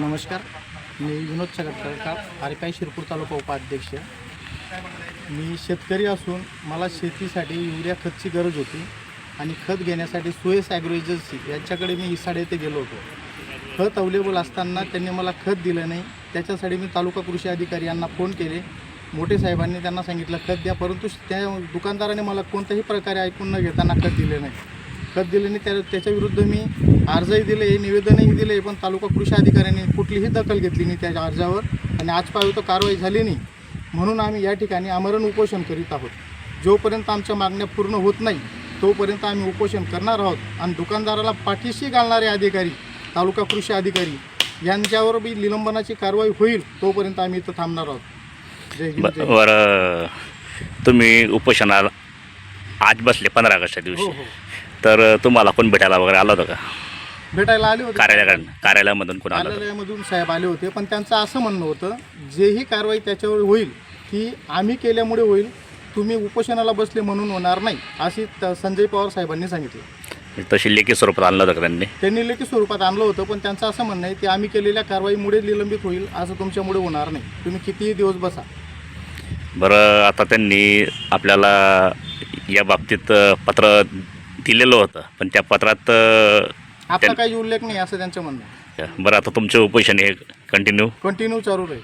नमस्कार. मी विनोद चगटकर आरकाई शिरपूर तालुका उपाध्यक्ष. मी शेतकरी असून मला शेतीसाठी युरिया खतची गरज होती आणि खत घेण्यासाठी सुएस ॲग्रो एजन्सी यांच्याकडे मी इसाडे येथे गेलो होतो. खत अवेलेबल असताना त्यांनी मला खत दिलं नाही. त्याच्यासाठी मी तालुका कृषी अधिकारी यांना फोन केले. मोठे साहेबांनी त्यांना सांगितलं खत द्या. परंतु त्या दुकानदाराने मला कोणत्याही प्रकारे ऐकून न घेताना खत दिले नाही. खत दिले नाही त्या त्याच्या विरुद्ध मी अर्जही दिले निवेदनही दिले पण तालुका कृषी अधिकाऱ्यांनी कुठलीही दखल घेतली नाही त्या अर्जावर आणि आज तर कारवाई झाली नाही. म्हणून आम्ही या ठिकाणी आमरण उपोषण करीत आहोत. जोपर्यंत आमच्या मागण्या पूर्ण होत नाही तोपर्यंत आम्ही उपोषण करणार आहोत. आणि दुकानदाराला पाठीशी घालणारे अधिकारी तालुका कृषी अधिकारी यांच्यावर बी निलंबनाची कारवाई होईल तोपर्यंत आम्ही इथं थांबणार आहोत. जय हिंद जय बरं. तुम्ही उपोषणाला आज बसले पंधरा ऑगस्टच्या हो दिवशी. हो तर तुम्हाला कोण भेटायला वगैरे आलं होतं का? भेटायला आले होते. कार्यालयाकडून कार्यालयामधून कोण आलं होतं? कार्यालयामधून साहेब आले होते पण त्यांचं असं म्हणणं होतं जेही कारवाई त्याच्यावर होईल ती आम्ही केल्यामुळे होईल तुम्ही उपोषणाला बसले म्हणून होणार नाही अशी त- संजय पवार साहेबांनी सांगितलं. तशी लेखी स्वरूपात आणलं होतं का त्यांनी? त्यांनी लेखी स्वरूपात आणलं होतं पण त्यांचं असं म्हणणं आहे की आम्ही केलेल्या कारवाईमुळे निलंबित होईल असं तुमच्यामुळे होणार नाही. तुम्ही कितीही दिवस बसा. बरं आता त्यांनी आपल्याला या बाबतीत पत्र दिलेलं होतं. पण त्या पत्रात आपला काही उल्लेख नाही असं त्यांचं म्हणणं. बरं आता तुमचे उपोषण हे कंटिन्यू कंटिन्यू चालू राहील.